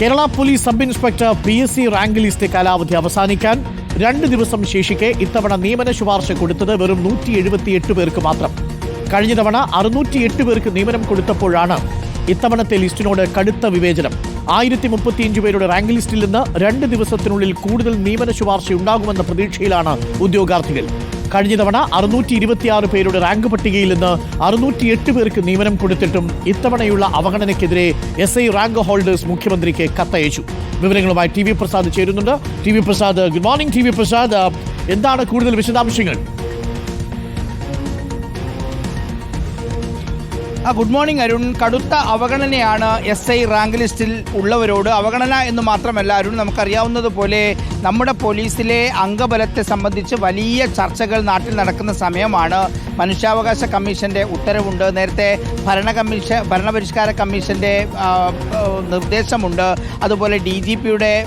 Kerala police sub inspector P S C rank list കാലാവധി അവസാനിക്കാൻ രണ്ട് ദിവസം ശേഷിക്കെ ഇത്തവണ നിയമന ശുപാർശ കൊടുത്തത് വെറും നൂറ്റി എഴുപത്തിയെട്ട് പേർക്ക് മാത്രം. കഴിഞ്ഞ തവണ അറുന്നൂറ്റി എട്ട് പേർക്ക് നിയമനം കൊടുത്തപ്പോഴാണ് ഇത്തവണത്തെ ലിസ്റ്റിനോട് കടുത്ത വിവേചനം. ആയിരത്തി മുപ്പത്തിയഞ്ച് പേരുടെ റാങ്ക് ലിസ്റ്റിൽ നിന്ന് രണ്ട് ദിവസത്തിനുള്ളിൽ കൂടുതൽ നിയമന ശുപാർശ ഉണ്ടാകുമെന്ന പ്രതീക്ഷയിലാണ് ഉദ്യോഗാർത്ഥികൾ. കഴിഞ്ഞ തവണ അറുന്നൂറ്റി ഇരുപത്തിയാറ് പേരുടെ റാങ്ക് പട്ടികയിൽ നിന്ന് അറുന്നൂറ്റി എട്ട് പേർക്ക് നിയമനം കൊടുത്തിട്ടും ഇത്തവണയുള്ള അവഗണനയ്ക്കെതിരെ എസ് ഐ റാങ്ക് ഹോൾഡേഴ്സ് മുഖ്യമന്ത്രിക്ക് കത്തയച്ചു. വിവരങ്ങളുമായി ടി വി പ്രസാദ് ചേരുന്നുണ്ട്. T V Prasad good morning T V Prasad. എന്താണ് കൂടുതൽ വിശദാംശങ്ങൾ? Good morning Arun. കടുത്ത അവഗണനയാണ് എസ് ഐ റാങ്ക് ലിസ്റ്റിൽ ഉള്ളവരോട്. അവഗണന എന്ന് മാത്രമല്ല അരുൺ നമുക്കറിയാവുന്നതുപോലെ നമ്മുടെ പോലീസിലെ അംഗബലത്തെ സംബന്ധിച്ച് വലിയ ചർച്ചകൾ നാട്ടിൽ നടക്കുന്ന സമയമാണ്. മനുഷ്യാവകാശ കമ്മീഷന്റെ ഉത്തരവുണ്ട്. നേരത്തെ ഭരണ കമ്മീഷൻ ഭരണപരിഷ്കാര കമ്മീഷന്റെ ആ, ആ, നിർദ്ദേശമുണ്ട്. അതുപോലെ ഡി ജി പിയുടെ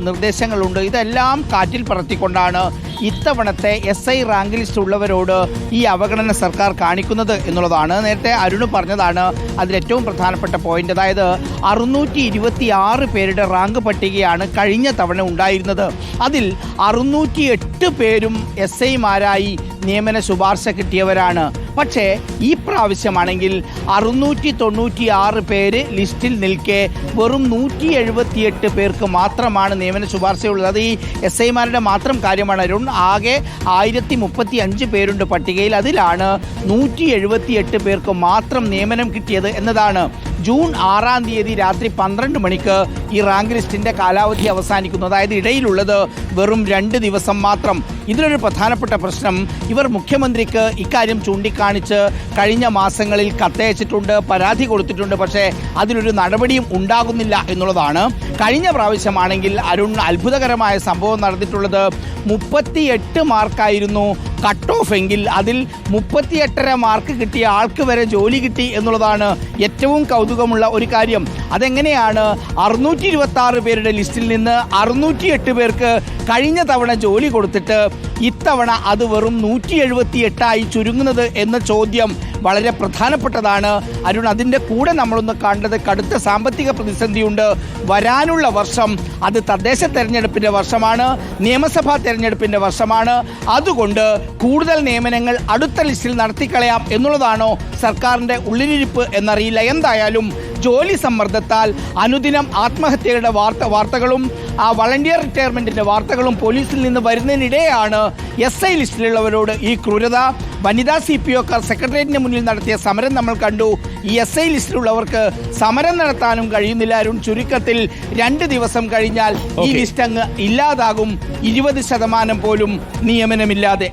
നിർദ്ദേശങ്ങളുണ്ട്. ഇതെല്ലാം കാറ്റിൽ പറത്തിക്കൊണ്ടാണ് ഇത്തവണത്തെ എസ് ഐ റാങ്ക് ലിസ്റ്റ് ഉള്ളവരോട് ഈ അവഗണന സർക്കാർ കാണിക്കുന്നത് എന്നുള്ളതാണ്. നേരത്തെ അരുണ് പറഞ്ഞതാണ് അതിലേറ്റവും പ്രധാനപ്പെട്ട പോയിന്റ് അതായത് അറുന്നൂറ്റി ഇരുപത്തി ആറ് പേരുടെ റാങ്ക് പട്ടികയാണ് കഴിഞ്ഞ തവണ ഉണ്ടായിരുന്നത്. അതിൽ അറുന്നൂറ്റി എട്ട് പേരും എസ് ഐമാരായി നിയമന ശുപാർശ കിട്ടിയവരാണ്. പക്ഷേ ഈ പ്രാവശ്യമാണെങ്കിൽ അറുന്നൂറ്റി തൊണ്ണൂറ്റി ആറ് പേര് ലിസ്റ്റിൽ നിൽക്കെ വെറും നൂറ്റി എഴുപത്തിയെട്ട് പേർക്ക് മാത്രമാണ് നിയമന ശുപാർശയുള്ളത്. അത് ഈ എസ് ഐമാരുടെ മാത്രം കാര്യമാണ്. അരുൺ ആകെ ആയിരത്തി മുപ്പത്തി അഞ്ച് പേരുണ്ട് പട്ടികയിൽ. അതിലാണ് നൂറ്റി എഴുപത്തിയെട്ട് പേർക്ക് മാത്രം നിയമനം കിട്ടിയത് എന്നതാണ് ജൂൺ ആറാം തീയതി രാത്രി പന്ത്രണ്ട് മണിക്ക് ഈ റാങ്ക് ലിസ്റ്റിന്റെ കാലാവധി അവസാനിക്കുന്നു. അതായത് ഇടയിലുള്ളത് വെറും രണ്ട് ദിവസം മാത്രം. ഇതിലൊരു പ്രധാനപ്പെട്ട പ്രശ്നം ഇവർ മുഖ്യമന്ത്രിക്ക് ഇക്കാര്യം ചൂണ്ടിക്കാണിച്ച് കഴിഞ്ഞ മാസങ്ങളിൽ കത്തയച്ചിട്ടുണ്ട് പരാതി കൊടുത്തിട്ടുണ്ട് പക്ഷേ അതിലൊരു നടപടിയും ഉണ്ടാകുന്നില്ല എന്നുള്ളതാണ്. കഴിഞ്ഞ പ്രാവശ്യമാണെങ്കിൽ അരുൺ അത്ഭുതകരമായ സംഭവം നടന്നിട്ടുള്ളത് മുപ്പത്തിയെട്ട് മാർക്കായിരുന്നു കട്ട് ഓഫ് എങ്കിൽ അതിൽ മുപ്പത്തി എട്ടര മാർക്ക് കിട്ടിയ ആൾക്ക് വരെ ജോലി കിട്ടി എന്നുള്ളതാണ് ഏറ്റവും കൗതുകമുള്ള ഒരു കാര്യം. അതെങ്ങനെയാണ്? അറുന്നൂറ്റി ഇരുപത്തി ആറ് പേരുടെ ലിസ്റ്റിൽ നിന്ന് അറുന്നൂറ്റി എട്ട് പേർക്ക് കഴിഞ്ഞ തവണ ജോലി കൊടുത്തിട്ട് ഇത്തവണ അത് വെറും നൂറ്റി എഴുപത്തി എട്ടായി ചുരുങ്ങുന്നത് എന്ന ചോദ്യം വളരെ പ്രധാനപ്പെട്ടതാണ്. അരുൺ അതിന്റെ കൂടെ നമ്മളൊന്ന് കണ്ടത് കടുത്ത സാമ്പത്തിക പ്രതിസന്ധിയുണ്ട്. വരാനുള്ള വർഷം അത് തദ്ദേശ തെരഞ്ഞെടുപ്പിന്റെ വർഷമാണ് നിയമസഭാ തെരഞ്ഞെടുപ്പിന്റെ വർഷമാണ്. അതുകൊണ്ട് കൂടുതൽ നിയമനങ്ങൾ അടുത്ത ലിസ്റ്റിൽ നടത്തിക്കളയാം എന്നുള്ളതാണോ സർക്കാരിന്റെ ഉള്ളിലിരിപ്പ് എന്നറിയില്ല. എന്തായാലും ജോലി സമ്മർദ്ദത്താൽ അനുദിനം ആത്മഹത്യയുടെ വാർത്ത വാർത്തകളും ആ വളണ്ടിയർ റിട്ടയർമെന്റിന്റെ വാർത്തകളും പോലീസിൽ നിന്ന് വരുന്നതിനിടെയാണ് എസ് ഐ ലിസ്റ്റിലുള്ളവരോട് ഈ ക്രൂരത. വനിതാ സി പി ഒക്കാർ സെക്രട്ടേറിയറ്റിന് മുന്നിൽ നടത്തിയ സമരം നമ്മൾ കണ്ടു. ഈ എസ് ഐ ലിസ്റ്റിലുള്ളവർക്ക് സമരം നടത്താനും കഴിയുന്നില്ല. അരുൺ ചുരുക്കത്തിൽ രണ്ട് ദിവസം കഴിഞ്ഞാൽ ഈ ലിസ്റ്റ് അങ്ങ് ഇല്ലാതാകും. ഇരുപത് ശതമാനം പോലും നിയമനമില്ലാതെ.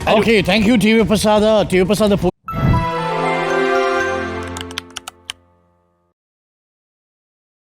പ്രസാദ് പ്രസാദ്